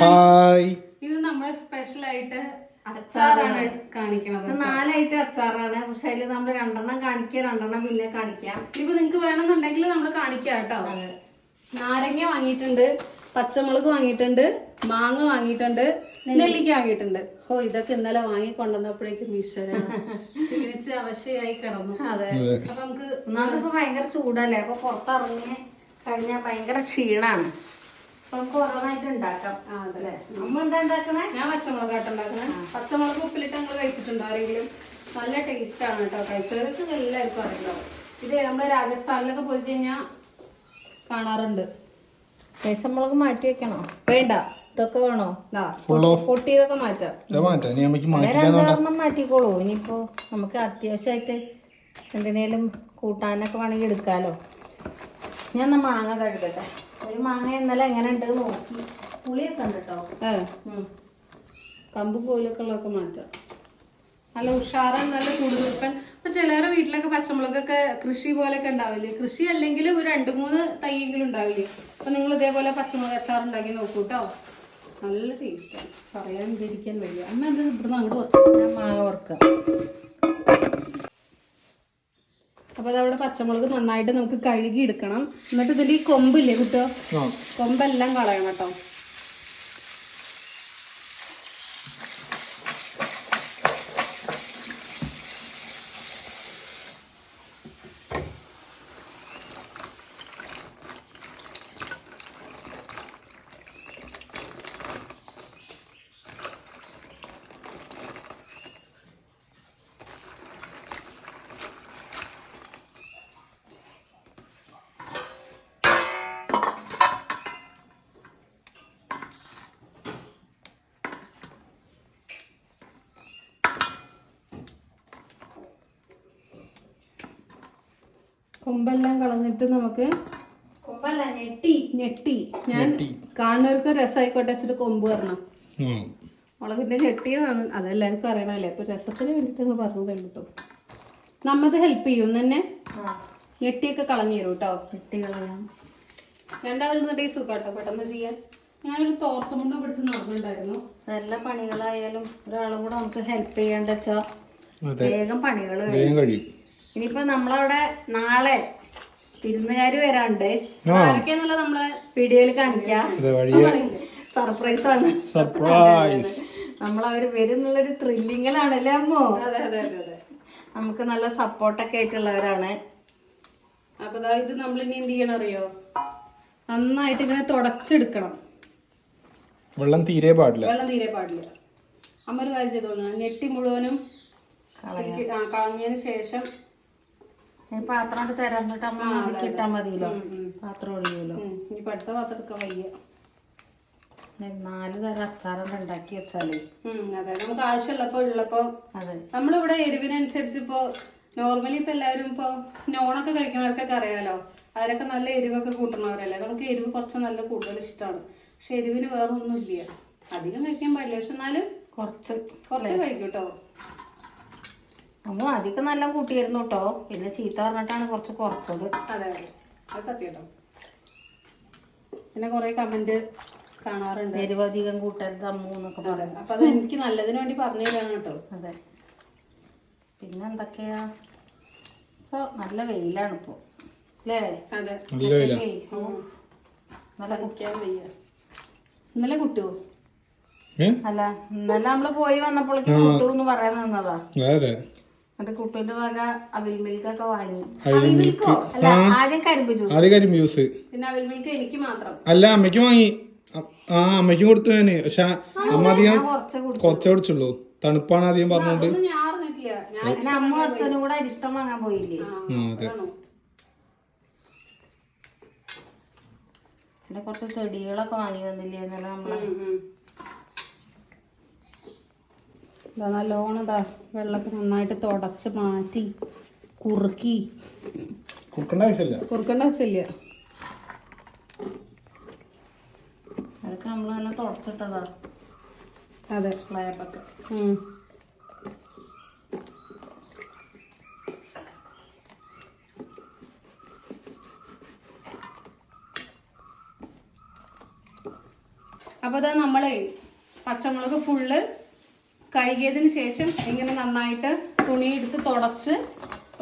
Hi. ഇത് നമ്മൾ special ആയിട്ട് അച്ചാറാണ്. കാണിക്കണത് നാലായിട്ട് അച്ചാറാണ്. പക്ഷെ അതിൽ നമ്മൾ രണ്ടെണ്ണം കാണിക്കുക രണ്ടെണ്ണം പിന്നെ കാണിക്കാം. ഇപ്പൊ നിങ്ങക്ക് വേണമെന്നുണ്ടെങ്കിൽ നമ്മൾ കാണിക്കാം കേട്ടോ. നാരങ്ങ വാങ്ങിയിട്ടുണ്ട് പച്ചമുളക് വാങ്ങിയിട്ടുണ്ട് മാങ്ങ വാങ്ങിയിട്ടുണ്ട് നെല്ലിക്ക വാങ്ങിയിട്ടുണ്ട്. ഓ ഇതൊക്കെ ഇന്നലെ വാങ്ങി കൊണ്ടുവന്നപ്പോഴേക്കും ഈശ്വര. ക്ഷീണിച്ച് അവശയായി കിടന്നു. അതെ. അപ്പൊ നമുക്ക് ഒന്നാമതിപ്പോ ഭയങ്കര ചൂടല്ലേ? അപ്പൊ പുറത്തിറങ്ങി കഴിഞ്ഞാൽ ഭയങ്കര ക്ഷീണാണ്. നമുക്ക് ഓരോന്നായിട്ട് ഉണ്ടാക്കാം. അമ്മ എന്താ ഉണ്ടാക്കണേ? ഞാൻ പച്ചമുളക് ഉണ്ടാക്കണേ. പച്ചമുളക് ഉപ്പിലിട്ട് നിങ്ങൾ കഴിച്ചിട്ടുണ്ടോ ആരെങ്കിലും? നല്ല ടേസ്റ്റ് ആണ് കേട്ടോ കഴിച്ചവർക്ക് എല്ലാവർക്കും അറിയാം. ഇത് നമ്മുടെ രാജസ്ഥാനിലൊക്കെ പോയി കഴിഞ്ഞാൽ കാണാറുണ്ട്. പച്ചമുളക് മാറ്റി വെക്കണോ? വേണ്ട. ഇതൊക്കെ വേണോ? പൊട്ടിയതൊക്കെ മാറ്റാം. മാറ്റിക്കോളൂ. ഇനിയിപ്പോ നമുക്ക് അത്യാവശ്യമായിട്ട് എന്തിനേലും കൂട്ടാനൊക്കെ വേണമെങ്കിൽ എടുക്കാലോ. ഞാൻ മാങ്ങ കഴുകട്ടെ. ഒരു മാങ്ങ ഇന്നലെ എങ്ങനെ ഉണ്ട് നോക്കി. പുളിയൊക്കെ ഉണ്ട് കേട്ടോ കമ്പും കോലൊക്കെ ഉള്ളതൊക്കെ മാറ്റാം. നല്ല ഉഷാറാണ് നല്ല ചൂടുനിൽപ്പൻ. ഇപ്പൊ ചിലവരുടെ വീട്ടിലൊക്കെ പച്ചമുളകൊക്കെ കൃഷി പോലെയൊക്കെ ഉണ്ടാവില്ലേ? കൃഷി അല്ലെങ്കിൽ ഒരു രണ്ട് മൂന്ന് തൈയെങ്കിലും ഉണ്ടാവില്ലേ? അപ്പൊ നിങ്ങൾ ഇതേപോലെ പച്ചമുളക് അച്ചാർ ഉണ്ടാക്കി നോക്കൂ കേട്ടോ നല്ല ടേസ്റ്റാണ് പറയാൻ വിചാരിക്കാൻ വയ്യ. അമ്മ എന്ത് ഇവിടുന്ന് അങ്ങോട്ട് ഞാൻ മാങ്ങ വറുക്കാം. അപ്പൊ അതവിടെ പച്ചമുളക് നന്നായിട്ട് നമുക്ക് കഴുകി എടുക്കണം എന്നിട്ട് ഇതിന്റെ ഈ കൊമ്പില്ലേ കുട്ടോ കൊമ്പെല്ലാം കളയണം കേട്ടോ. കൊമ്പെല്ലാം കളഞ്ഞിട്ട് നമുക്ക് കൊമ്പല്ല ഞെട്ടി. ഞെട്ടി. ഞാൻ കാണുന്നവർക്ക് രസമായിക്കോട്ടെ വെച്ചിട്ട് കൊമ്പ് വരണം. മുളകിന്റെ ഞെട്ടിയതാണ്. അതെല്ലാവർക്കും അറിയണല്ലേ അപ്പൊ രസത്തിന് വേണ്ടിട്ട് നിങ്ങൾ പറഞ്ഞു കേട്ടോ. നമ്മത് ഹെൽപ്പ് ചെയ്യും. തന്നെ ആ. ഞെട്ടിയൊക്കെ കളഞ്ഞു തരും കേട്ടോ. ഞെട്ടി കളയാം. രണ്ടാളുണ്ടെങ്കിൽ സുഖാട്ടോ പെട്ടെന്ന് ചെയ്യാൻ. ഞാനൊരു തോർത്തുമുണ്ട് പിടിച്ച് നടന്നിട്ടുണ്ടായിരുന്നു. നല്ല പണികളായാലും ഒരാളും കൂടെ നമുക്ക് ഹെൽപ്പ് ചെയ്യേണ്ട വെച്ചാ വേഗം പണികൾ വേഗം കഴിയും. ഇനിയിപ്പോ നമ്മളവിടെ നാളെ വിരുന്നുകാര് വരാണ്ട്. നമ്മളെ വീഡിയോയിൽ കാണിക്കാം. സർപ്രൈസ് ആണ്. സർപ്രൈസ് നമ്മളവര് വരും എന്നുള്ളൊരു അമ്മോ? അതെ അതെ അതെ നമുക്ക് നല്ല സപ്പോർട്ടൊക്കെ ആയിട്ടുള്ളവരാണ്. അപ്പൊ ദാ ഇത് നമ്മൾ ഇനി എന്ത് ചെയ്യണം അറിയോ? നന്നായിട്ട് ഇങ്ങനെ തുടച്ചെടുക്കണം. വെള്ളം തീരെ പാടില്ല. വെള്ളം തീരെ പാടില്ല. അമ്മ ഒരു കാര്യം ചെയ്തോളണം ഞെട്ടി മുഴുവനും കളഞ്ഞതിന് ശേഷം പാത്രം അങ്ങോട്ട് തരാം. എന്നിട്ട് അമ്മ അതിക്ക് ഇട്ടാ മതിയല്ലോ. പാത്രം ഒഴിയുമല്ലോ ഇനി പാത്രം എടുക്കാൻ വയ്യ. നാല് തരം അച്ചാറെല്ലാം ഉണ്ടാക്കി വെച്ചാലേ. അതെ. നമുക്ക് ആവശ്യമുള്ളപ്പോ ഉള്ളപ്പോ അതെ. നമ്മളിവിടെ എരിവിനനുസരിച്ച് ഇപ്പോ നോർമലി ഇപ്പൊ എല്ലാവരും ഇപ്പൊ നോണൊക്കെ കഴിക്കുന്നവർക്കൊക്കെ അറിയാലോ. അവരൊക്കെ നല്ല എരിവൊക്കെ കൂട്ടുന്നവരല്ലേ. നമുക്ക് എരിവ് കുറച്ച് നല്ല കൂടുതൽ ഇഷ്ടമാണ് പക്ഷെ എരിവിന് വേറെ ഒന്നുമില്ല അധികം കഴിക്കാൻ പാടില്ല. പക്ഷെ എന്നാലും കുറച്ച് കുറച്ച് കഴിക്കും കേട്ടോ അമ്മ അധികം നല്ല കൂട്ടിയായിരുന്നു കേട്ടോ. പിന്നെ ചീത്ത പറഞ്ഞിട്ടാണ് കുറച്ച് കുറച്ചത്. അതെ അതെ. അത് സത്യം കേട്ടോ. പിന്നെ കുറെ കമന്റ് കാണാറുണ്ട്. നിരവധികം അധികം കൂട്ടരുത് അമ്മു എന്നൊക്കെ പറയാം അപ്പൊ അത് എനിക്ക് നല്ലതിന് വേണ്ടി പറഞ്ഞു തരാണ് കേട്ടോ. അതെ. പിന്നെ എന്തൊക്കെയാ? ഇപ്പൊ നല്ല വെയിലാണ് ഇപ്പൊ. അല്ലേ? അതെ. നല്ല സഹിക്കാൻ വയ്യ. ഇന്നലെ കുട്ടുവോ അല്ല ഇന്നലെ നമ്മൾ പോയി വന്നപ്പോഴേക്കും കുട്ടു എന്ന് പറയാൻ നിന്നതാ. വക അവിൽ മിൽക്കൊക്കെ വാങ്ങി. അവിൽ മിൽക്കോ. അല്ല ആദ്യം കരിമ്പ് ജ്യൂസ്. ആദ്യം കരിമ്പ് ജ്യൂസ്. പിന്നെ അവിൽ മിൽക്ക് എനിക്ക് മാത്രം. അല്ല അമ്മയ്ക്ക് വാങ്ങി. ആ അമ്മയ്ക്ക് കൊടുത്തു ഞാൻ. പക്ഷെ അമ്മ അധികം കുറച്ച് കുടിച്ചു കുറച്ചേ കുടിച്ചുള്ളൂ. തണുപ്പാണ് അധികം പറഞ്ഞോണ്ട്. ഞാൻ അറിഞ്ഞിട്ടില്ല. ഞാൻ അമ്മ അച്ഛനും കൂടെ അരിഷ്ടം വാങ്ങാൻ പോയില്ലേ? അതെ. പിന്നെ കുറച്ച് ചെടികളൊക്കെ വാങ്ങി വന്നില്ലേ? നമ്മൾ ഉം, ഉം. ഇതാ നല്ലോണം ഇതാ വെള്ളമൊക്കെ നന്നായിട്ട് തുടച്ച് മാറ്റി കുറുക്കി. കുറുക്കേണ്ട ആവശ്യമില്ല. കുറുക്കേണ്ട ആവശ്യമില്ല. അതൊക്കെ നമ്മൾ തന്നെ തുടച്ചിട്ടതാ. അതെ സ്ലാബൊക്കെ ഉം. അപ്പൊ ഇതാ നമ്മളെ പച്ചമുളക് ഫുള്ള് കഴുകിയതിന് ശേഷം ഇങ്ങനെ നന്നായിട്ട് തുണി എടുത്ത് തുടച്ച്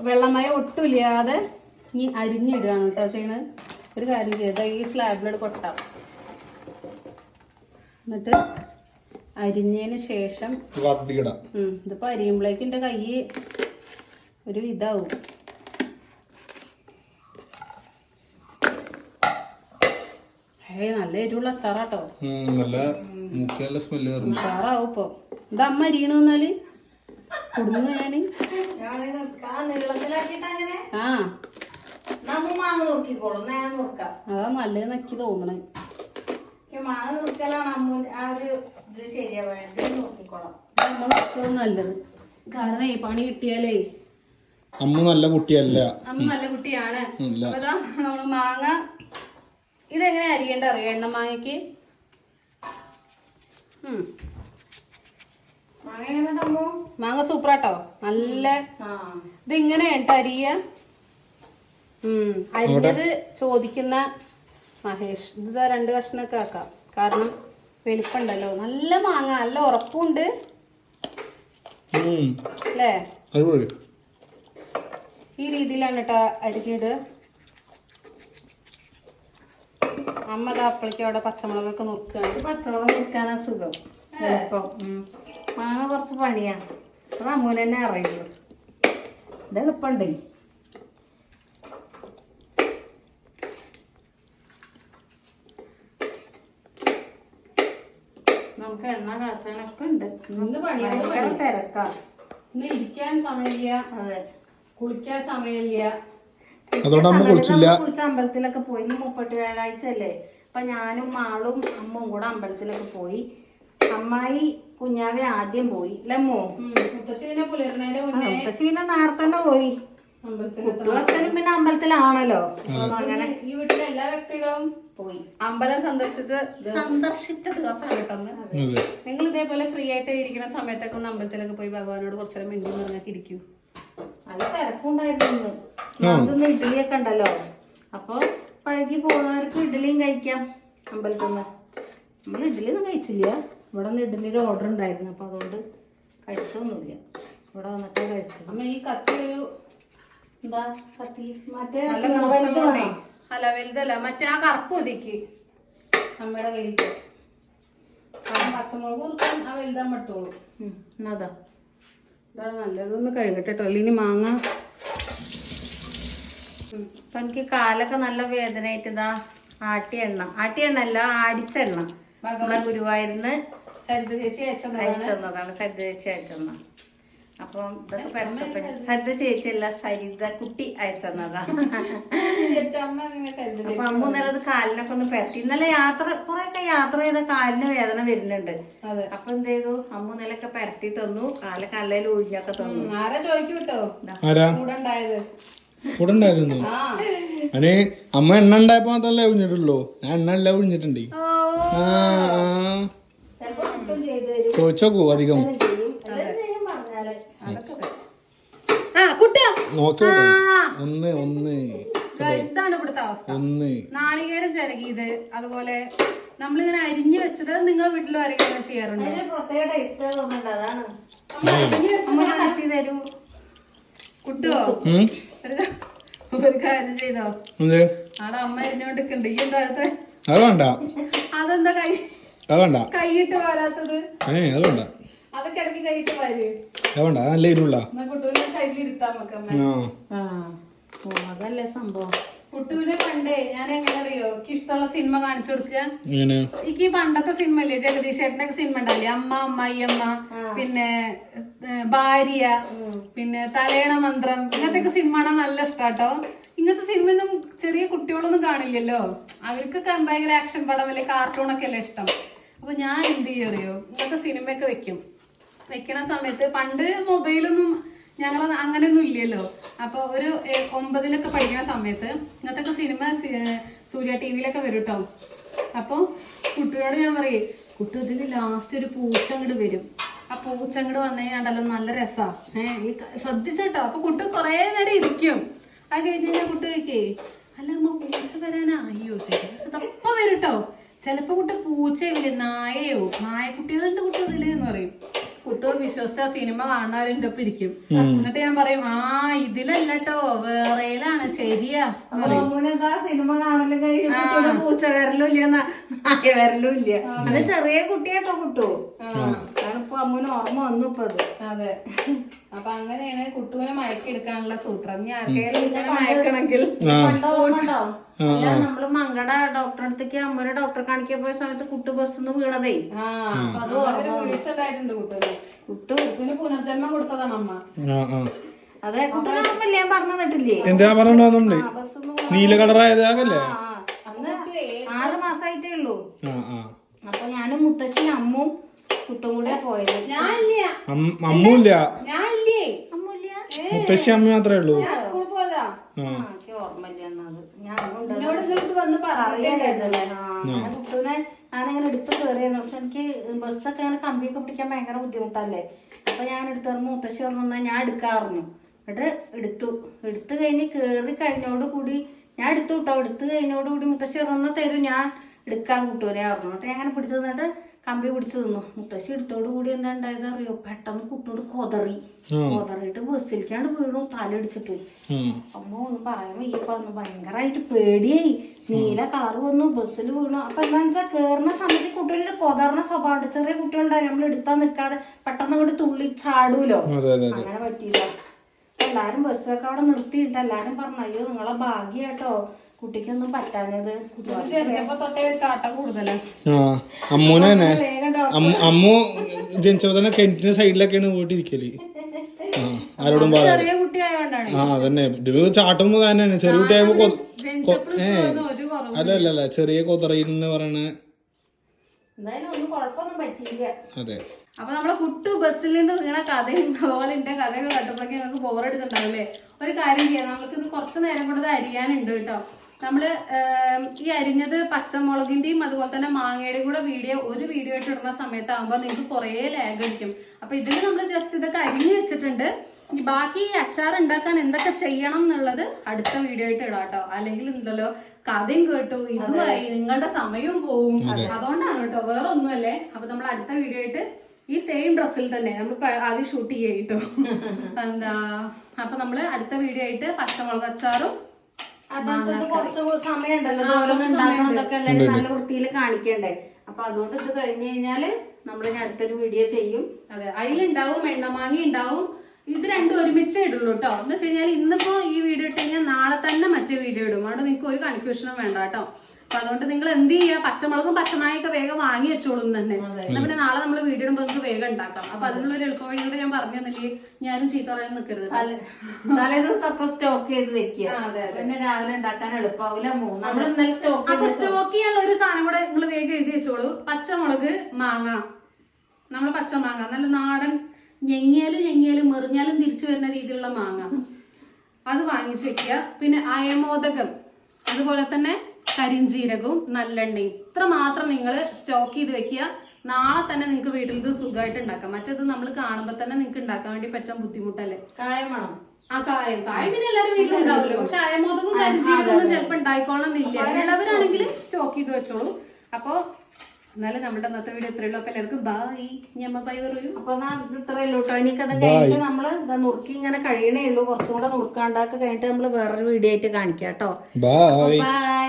വെള്ളമയം ഒട്ടുമില്ലാതെ ഇനി അരിഞ്ഞിടുകയാണ് കേട്ടോ ചെയ്യുന്നത്. ഒരു കാര്യം ചെയ്ത ഈ സ്ലാബിലോട് കൊട്ടാം. എന്നിട്ട് അരിഞ്ഞതിന് ശേഷം ഇതിപ്പോൾ അരിയുമ്പോഴേക്കും എന്റെ കൈ ഒരു ഇതാവും. ഏയ് നല്ല എരിവുള്ള അച്ചാറാട്ടോ. നല്ല സ്മെല്ലാറാവും സ്മെല്ല് അച്ചാറാവും ഇപ്പൊ. ഇത് അമ്മ അരിയണു എന്നാൽ? കുടുങ്ങു ഞാൻ. ആ നീളത്തിലാക്കിയിട്ട് അങ്ങനെ? ആ. നമ്മ മാങ്ങ നോക്കിക്കോളും ഞാൻ നോക്കാം അതാ നല്ലത് നക്കി തോന്നണേ മാങ്ങ നോക്കലാണ് അമ്മ ആ ഒരു ഇത് ശരിയാവാൻ നോക്കിക്കോളാം ഇത് അമ്മ നോക്കുന്നത് നല്ലത്. കാരണം ഈ പണി കിട്ടിയാലേ അമ്മ നല്ല കുട്ടിയല്ല. അമ്മ നല്ല കുട്ടിയാണ്. നമ്മൾ മാങ്ങ ഇതെങ്ങനെ അരിയേണ്ട അറിയാം? എണ്ണ മാങ്ങയ്ക്ക്? ഉം. മാങ്ങ മാങ്ങ സൂപ്പറാട്ടോ. നല്ല ആ. ഇതിങ്ങനെ കേട്ടോ അരിയ. ഉം. അരിഞ്ഞത് ചോദിക്കുന്ന മഹേഷ്. ഇത് രണ്ട് കഷ്ണമൊക്കെ ആക്കാം. കാരണം വലിപ്പുണ്ടല്ലോ നല്ല മാങ്ങ. നല്ല ഉറപ്പുണ്ട്. അല്ലേ? ഈ രീതിയിലാണ് കേട്ടോ അരിഞ്ഞിട്. അമ്മ കാപ്പിളിക്ക് അവിടെ പച്ചമുളകൊക്കെ നുറുക്കുകയാണ് പച്ചമുളക് നുറുക്കാനാ സുഖം. എളുപ്പം. മാങ്ങ കുറച്ച് പണിയാ അത് അമ്മൂന് തന്നെ അറിയുള്ളൂ. ഇത് എളുപ്പമുണ്ട് നമുക്ക് എണ്ണ കാച്ചാനൊക്കെ ഉണ്ട്. ഭയങ്കര പണി. തിരക്കാ. ഇന്ന് ഇരിക്കാൻ സമയമില്ല. അതെ. കുളിക്കാൻ സമയമില്ല. അതുകൊണ്ട് അമ്മ കുളിച്ചില്ല. കുളിച്ച അമ്പലത്തിലൊക്കെ പോയി. ഇന്ന് മുപ്പത്തി വ്യാഴാഴ്ച അല്ലേ അപ്പൊ ഞാനും മാളും അമ്മയും കൂടെ അമ്പലത്തിലൊക്കെ പോയി. അമ്മായി കുഞ്ഞാവി ആദ്യം പോയി. ലമ്മോ മുത്തശ്ശി പിന്നെ പുലർന്നതിന്റെ മുന്നേ നേരത്തെ തന്നെ പോയി. കുട്ടികളൊക്കെ പിന്നെ അമ്പലത്തിലാണല്ലോ. അങ്ങനെ ഈ വീട്ടിലെ എല്ലാ വ്യക്തികളും പോയി. അമ്പലം സന്ദർശിച്ച് സന്ദർശിച്ച ദിവസമാണ് കേട്ടോന്ന് നിങ്ങൾ ഇതേപോലെ ഫ്രീ ആയിട്ട് ഇരിക്കുന്ന സമയത്തൊക്കെ ഒന്ന് അമ്പലത്തിലൊക്കെ പോയി ഭഗവാനോട് കുറച്ചേരം മിണ്ടി പറഞ്ഞൊക്കെ ഇരിക്കൂ. നല്ല തിരക്കുണ്ടായിരുന്നു അതൊന്ന് ഇഡ്ഡലിയൊക്കെ ഉണ്ടല്ലോ. അപ്പൊ പഴകി പോകുന്നവർക്ക് ഇഡ്ഡലിയും കഴിക്കാം അമ്പലത്തിൽ നിന്ന് നമ്മൾ ഇഡ്ഡലി ഒന്നും കഴിച്ചില്ല. ഇവിടെ നിന്ന് ഇഡ്ഡലിയുടെ ഓർഡർ ഉണ്ടായിരുന്നു. അപ്പൊ അതുകൊണ്ട് കഴിച്ചൊന്നുമില്ല. ഇവിടെ വന്നിട്ടേ കഴിച്ചത്. അമ്മ ഈ കത്തി ഒരു എന്താ കത്തി? മറ്റേ നല്ല അല്ല വലുതല്ല. മറ്റേ ആ കറുപ്പ് ഒതുക്കി അമ്മയുടെ കയ്യിലേക്ക് കാരണം പച്ചമുളക് കൊടുക്കാൻ ആ വലുതാൻ പറ്റുള്ളൂ ഉം, എന്നാ ഇതാണ് നല്ലതൊന്ന് കഴുകട്ടെ കേട്ടോ ഇനി മാങ്ങ. അപ്പൊ എനിക്ക് കാലൊക്കെ നല്ല വേദനയായിട്ട് ഇതാ ആട്ടിയെണ്ണ. ആട്ടിയെണ്ണ അല്ല ആടിച്ചെണ്ണ. നമ്മളെ ഗുരുവായൂരിന്ന് സരിത ചേച്ചി അയച്ചതാണ് സരിത ചേച്ചി അയച്ചു അപ്പം ഇതൊക്കെ പെരട്ടപ്പ സരിത ചേച്ചിയല്ല സരിത കുട്ടി അയച്ചു തന്നതാ അമ്മ നിങ്ങൾ അപ്പൊ അമ്മ ഇന്നലെ അത് കാലിനൊക്കെ ഒന്ന് പെരട്ടി. ഇന്നലെ യാത്ര കുറെ ഒക്കെ യാത്ര ചെയ്ത കാലിന് വേദന വരുന്നുണ്ട്. അതെ. അപ്പൊ എന്ത് ചെയ്തു? അമ്മ ഇന്നലെയൊക്കെ പെരട്ടി തന്നു. കാല കല്ലയിൽ ഒഴിഞ്ഞൊക്കെ തന്നു. ആരാ ചോദിക്കൂട്ടോണ്ടായത് കേട്ടോ ആരാ? കൂടെ ഉണ്ടായത് കൂടെ ഉണ്ടായിരുന്നു ആ. അനെ അമ്മ എണ്ണ ഉണ്ടായപ്പോ മാത്രല്ലേ ഒഴിഞ്ഞിട്ടുള്ളൂ? ഞാൻ എണ്ണ എല്ലാം ഒഴിഞ്ഞിട്ടുണ്ട്. ഓ. ആ ആ. ചിലപ്പോ കിട്ടും ചെയ്തു തരും ചോദിച്ചോക്കൂ അധികം. ആ നോക്കട്ടെ ഒന്ന് ഒന്ന്. ഇതാണ് ഇവിടുത്തെ അവസ്ഥ. ഒന്ന്. നാളികേരം ചിരകിയത്. അതുപോലെ നമ്മളിങ്ങനെ അരിഞ്ഞു വെച്ചത് നിങ്ങൾ വീട്ടിലും ആരെങ്കിലും ചെയ്യാറുണ്ട്? കത്തി തരൂ. ഉം? ഒരു കാര്യം ചെയ്തോ? ആടെ അമ്മ അരിഞ്ഞോണ്ടിരിക്കണ്ട്. ഈ എന്താ അതെന്താ കൈ അത് വേണ്ട. കൈയിട്ട് വരാത്തത്. ഏ അതുകൊണ്ട അതൊക്കെ ഇടയ്ക്ക് കൈയിട്ട് വരും. അത് വേണ്ട അത് നല്ല ഇരുള്ള. എന്നാ സൈഡിൽ ഇരുത്താം നമുക്ക് അമ്മ. ആ. ഓ അതല്ലേ സംഭവം. കുട്ടുവിനെ പണ്ടേ ഞാൻ എങ്ങനെ അറിയോ ഇഷ്ടമുള്ള സിനിമ കാണിച്ചു കൊടുക്കുക. ഇങ്ങനെ എനിക്ക് പണ്ടത്തെ സിനിമ ഇല്ലേ ജഗദീഷ് ഏട്ടനൊക്കെ സിനിമ ഉണ്ടാവില്ലേ? അമ്മ അമ്മായിയമ്മ പിന്നെ ഭാര്യ പിന്നെ തലേണ മന്ത്രം ഇങ്ങനത്തെ ഒക്കെ സിനിമ കാണാൻ നല്ല ഇഷ്ടാട്ടോ. ഇങ്ങനത്തെ സിനിമയൊന്നും ചെറിയ കുട്ടികളൊന്നും കാണില്ലല്ലോ. അവർക്കൊക്കെ ഭയങ്കര ആക്ഷൻ പടം അല്ലെ കാർട്ടൂൺ ഒക്കെ അല്ലേ ഇഷ്ടം. അപ്പൊ ഞാൻ എന്ത് ചെയ്യും അറിയോ? ഇങ്ങനത്തെ സിനിമയൊക്കെ വെക്കും. വെക്കണ സമയത്ത് പണ്ട് മൊബൈലൊന്നും ഞങ്ങൾ അങ്ങനെയൊന്നും ഇല്ലല്ലോ. അപ്പൊ ഒരു ഒമ്പതിലൊക്കെ പഠിക്കുന്ന സമയത്ത് ഇങ്ങനത്തെ സിനിമ സൂര്യ ടി വിയിലൊക്കെ വരും കേട്ടോ അപ്പൊ കുട്ടിയോട് ഞാൻ പറയേ കുട്ടി ഇതിൽ ലാസ്റ്റ് ഒരു പൂച്ച അങ്ങോട്ട് വരും. ആ പൂച്ച അങ്ങോട്ട് വന്നു കഴിഞ്ഞാണ്ടല്ലോ നല്ല രസാ. ഏഹ് ശ്രദ്ധിച്ചോട്ടോ. അപ്പൊ കുട്ടി കുറേ നേരം ഇരിക്കും. അത് കഴിഞ്ഞ് കഴിഞ്ഞാൽ കുട്ടി അല്ല അമ്മ പൂച്ച വരാനാ? അയ്യോ ശരി. അതപ്പ വരും കേട്ടോ ചിലപ്പോ കുട്ടി പൂച്ചയില്ലേ നായയോ? നായക്കുട്ടികളുടെ കുട്ടികളില്ലേ എന്ന് പറയും. കുട്ടികൾ വിശ്വസിച്ച സിനിമ കാണാറിന്റെ ഒപ്പം ഇരിക്കും. എന്നിട്ട് ഞാൻ പറയും ആ ഇതിലല്ല കേട്ടോ വേറെയിലാണ് ശരിയാ. സിനിമ കാണലും കഴിഞ്ഞ് പൂച്ച വരലും ഇല്ല നായ വരലും ഇല്ല. അത് ചെറിയ കുട്ടിയാട്ടോ കുട്ടു. അതാണിപ്പോ അമ്മൂന് ഓർമ്മ വന്നു ഇപ്പൊ അത്. അതെ. അപ്പൊ അങ്ങനെയാണ് കുട്ടുവിനെ മയക്കെടുക്കാനുള്ള സൂത്രം. ഇനി ആർക്കെങ്കിലും ഇങ്ങനെ മയക്കണമെങ്കിൽ? അല്ല നമ്മൾ മങ്കട ഡോക്ടറെ അടുത്തേക്ക് അമ്മൂരെ ഡോക്ടറെ കാണിക്കാൻ പോയ സമയത്ത് കുട്ടു ഒന്ന് വീണതേ. ആ. അത് വീഴ്ചണ്ടായിട്ടുണ്ട് കുട്ടുവിന്. കുട്ടു. കുട്ടുവിന് പുനർജന്മം കൊടുത്തതാണ് അമ്മ. അതെ കുട്ടികളെ ഓർമ്മയില്ലേ ഞാൻ പറഞ്ഞു തന്നിട്ടില്ലേ? എന്താ പറഞ്ഞോന്നുണ്ട് നീല കളറായതാകല്ലേ ആറ് മാസായിട്ടേ ഉള്ളൂ. അപ്പൊ ഞാനും മുത്തശ്ശനും അമ്മും കുട്ടും കൂടെ പോയത്. അമ്മില്ല. മുത്തശ്ശി അമ്മ മാത്രമേ ഉള്ളൂ. ഞാനിങ്ങനെ എടുത്ത് കയറിയാണ് പക്ഷെ എനിക്ക് ബസ്സൊക്കെ അങ്ങനെ കമ്പിയൊക്കെ പിടിക്കാൻ ഭയങ്കര ബുദ്ധിമുട്ടല്ലേ? അപ്പൊ ഞാൻ എടുത്ത് പറഞ്ഞു മുത്തശ്ശി പറഞ്ഞു ഞാൻ എടുക്കാറുന്നു എന്നിട്ട് എടുത്തു. എടുത്തു കഴിഞ്ഞ് കയറി കഴിഞ്ഞോട് കൂടി ഞാൻ എടുത്തു കിട്ടോ. എടുത്തു കഴിഞ്ഞോട് കൂടി മുത്തശ്ശി പറഞ്ഞു തരും ഞാൻ എടുക്കാൻ കിട്ടൂലേ പറഞ്ഞു. എന്നിട്ട് ഞാൻ അങ്ങനെ പിടിച്ചു തന്നിട്ട് കമ്പി പിടിച്ചു തിന്നു. മുത്തശ്ശി എടുത്തോട് കൂടി എന്താ ഉണ്ടായത് അറിയോ? പെട്ടെന്ന് കുട്ടിയോട് കൊതറി. കൊതറിയിട്ട് ബസ്സിലേക്കാണ് വീണു. തലടിച്ചിട്ട്. അമ്മ ഒന്നും പറയാൻ വയ്യപ്പ ഒന്ന് ഭയങ്കരമായിട്ട് പേടിയായി. നീല കളർ വന്നു. ബസ്സിൽ വീണു. അപ്പൊ എന്താന്ന് വെച്ചാൽ കേറുന്ന സമയത്ത് കുട്ടികളുടെ കൊതറിന സ്വഭാവമുണ്ട് ചെറിയ കുട്ടികളുണ്ടായി നമ്മൾ എടുത്താൽ നിൽക്കാതെ പെട്ടെന്ന് അങ്ങോട്ട് തുള്ളി ചാടൂലോ? അങ്ങനെ പറ്റിയില്ല. എല്ലാരും ബസ്സൊക്കെ അവിടെ നിർത്തിയിട്ട് എല്ലാരും പറഞ്ഞു അയ്യോ നിങ്ങളെ ഭാഗ്യാട്ടോ. കുട്ടിക്കൊന്നും പറ്റാഞ്ഞത് ആ അമ്മൂനെ തന്നെ. അമ്മ- ജനിച്ചപ്പോ തന്നെ കിണറ്റിന്റെ സൈഡിലൊക്കെയാണ് പോയിട്ടിരിക്കൽ ആ ആരോടും പറയാ ആ അതന്നെ. ഇത് തന്നെയാണ് ചെറിയ കുട്ടിയാകുമ്പോ ഏ. ഒരു കുറവ് അല്ല അല്ല അല്ല ചെറിയ കൊതറയിൽ എന്ന് പറയണ അതെ. അപ്പൊ നമ്മളെ കുട്ടു ബസ്സിൽ നിന്ന് വീണ കഥയും അതുപോലെ എന്റെ കഥയൊക്കെ കണ്ടപ്പോഴേക്കും ഞങ്ങൾക്ക് ബോറടിച്ചിട്ടുണ്ടാവില്ലേ ഒരു കാര്യം ചെയ്യാം. നമുക്ക് ഇത് കുറച്ച് നേരം കൂടെ അരിയാനുണ്ട് കേട്ടോ. നമ്മൾ ഏം, ഈ അരിഞ്ഞത് പച്ചമുളകിന്റെയും അതുപോലെ തന്നെ മാങ്ങയുടെയും കൂടെ വീഡിയോ ഒരു വീഡിയോ ആയിട്ട് ഇടുന്ന സമയത്താകുമ്പോൾ നിങ്ങൾക്ക് കുറേ ലാഗ് അടിക്കും. അപ്പൊ ഇതിൽ നമ്മൾ ജസ്റ്റ് ഇതൊക്കെ അരിഞ്ഞു വെച്ചിട്ടുണ്ട്. ഇനി ബാക്കി ഈ അച്ചാർ ഉണ്ടാക്കാൻ എന്തൊക്കെ ചെയ്യണം എന്നുള്ളത് അടുത്ത വീഡിയോ ആയിട്ട് ഇടാം കേട്ടോ. അല്ലെങ്കിൽ എന്തല്ലോ കഥയും കേട്ടു. ഇതുമായി നിങ്ങളുടെ സമയവും പോവും. അതുകൊണ്ടാണ് കേട്ടോ വേറെ ഒന്നുമല്ലേ അപ്പൊ നമ്മൾ അടുത്ത വീഡിയോ ആയിട്ട് ഈ സെയിം ഡ്രസ്സിൽ തന്നെ നമ്മൾ ആദ്യം ഷൂട്ട് ചെയ്യട്ടോ എന്താ അപ്പൊ നമ്മൾ അടുത്ത വീഡിയോ ആയിട്ട് പച്ചമുളക് അച്ചാറും കുറച്ച് സമയം ഉണ്ടല്ലോ ഓരോന്ന് ഉണ്ടാക്കണതൊക്കെ എല്ലാവരും നല്ല വൃത്തിയിൽ കാണിക്കണ്ടേ? അപ്പൊ അതുകൊണ്ട് ഇത് കഴിഞ്ഞു കഴിഞ്ഞാൽ നമ്മൾ ഇനി അടുത്തൊരു വീഡിയോ ചെയ്യും. അതെ അതിലുണ്ടാവും എണ്ണമാങ്ങി ഉണ്ടാവും. ഇത് രണ്ടും ഒരുമിച്ചേ ഇടുള്ളൂ കേട്ടോ എന്ന് വെച്ച് കഴിഞ്ഞാൽ ഇന്നിപ്പോ ഈ വീഡിയോ ഇട്ട് കഴിഞ്ഞാൽ നാളെ തന്നെ മറ്റേ വീഡിയോ ഇടും. അവിടെ നിങ്ങൾക്ക് ഒരു കൺഫ്യൂഷനും വേണ്ട കേട്ടോ അപ്പൊ അതുകൊണ്ട് നിങ്ങൾ എന്ത് ചെയ്യുക? പച്ചമുളകും പച്ചമായൊക്കെ വേഗം വാങ്ങി വെച്ചോളും തന്നെ. എന്നാ പിന്നെ നാളെ നമ്മൾ വീഡിയോ ഇടുമ്പോൾ നിങ്ങൾക്ക് വേഗം ഉണ്ടാക്കാം. അപ്പൊ അതിനുള്ള ഒരു എളുപ്പ കൂടെ ഞാൻ പറഞ്ഞു തന്നില്ലേ? ഞാനും ചീത്ത പറയാൻ നിൽക്കരുത് തലേ തലേ ദിവസം അപ്പൊ സ്റ്റോക്ക് ചെയ്ത് വെക്കുക. പിന്നെ രാവിലെ ഉണ്ടാക്കാൻ മൂന്ന് ഇന്നലെ സ്റ്റോക്ക് അപ്പൊ സ്റ്റോക്ക് ചെയ്യാനുള്ള ഒരു സാധനം കൂടെ നിങ്ങൾ വേഗം എഴുതി വെച്ചോളൂ. പച്ചമുളക് മാങ്ങ. നമ്മൾ പച്ചമാങ്ങ. നല്ല നാടൻ ഞെങ്ങിയാലും ഞെങ്ങിയാലും മെറിഞ്ഞാലും തിരിച്ചു വരുന്ന രീതിയിലുള്ള മാങ്ങ. അത് വാങ്ങിച്ചു വെക്കുക. പിന്നെ അയമോദകം. അതുപോലെ തന്നെ കരിഞ്ജീരകവും നല്ലെണ്ണയും ഇത്ര മാത്രം നിങ്ങൾ സ്റ്റോക്ക് ചെയ്ത് വെക്കുക. നാളെ തന്നെ നിങ്ങൾക്ക് വീട്ടിൽ ഇത് സുഖമായിട്ട് ഉണ്ടാക്കാം. മറ്റേത് നമ്മൾ കാണുമ്പോൾ തന്നെ നിങ്ങൾക്ക് ഉണ്ടാക്കാൻ വേണ്ടി പറ്റാൻ ബുദ്ധിമുട്ടല്ലേ? കായമാണോ ആ കായം. കായം പിന്നെ എല്ലാവരും വീട്ടിലുണ്ടാവുമല്ലോ പക്ഷെ അയമോദകവും കരിഞ്ചീരകവും ചിലപ്പോൾ ഉണ്ടായിക്കോളണമെന്നില്ല ഉള്ളവരാണെങ്കിൽ സ്റ്റോക്ക് ചെയ്ത് വെച്ചോളൂ. അപ്പോ എന്നാലും നമ്മുടെ ഇന്നത്തെ വീഡിയോ ഇത്രയുള്ളൂ അപ്പൊ എല്ലാവർക്കും ബായ് ഞമ്മ ബൈ പറയൂ. അപ്പൊ എന്നാ ഇത് ഇത്രയേ ഉള്ളൂ കേട്ടോ എനിക്കത് കഴിഞ്ഞിട്ട് നമ്മൾ നുറുക്കി ഇങ്ങനെ കഴിയണേ ഉള്ളൂ. കുറച്ചും കൂടെ നുറുക്കാണ്ടാക്കി കഴിഞ്ഞിട്ട് നമ്മൾ വേറൊരു വീഡിയോ ആയിട്ട് കാണിക്കാം കേട്ടോ ബായ് ബൈ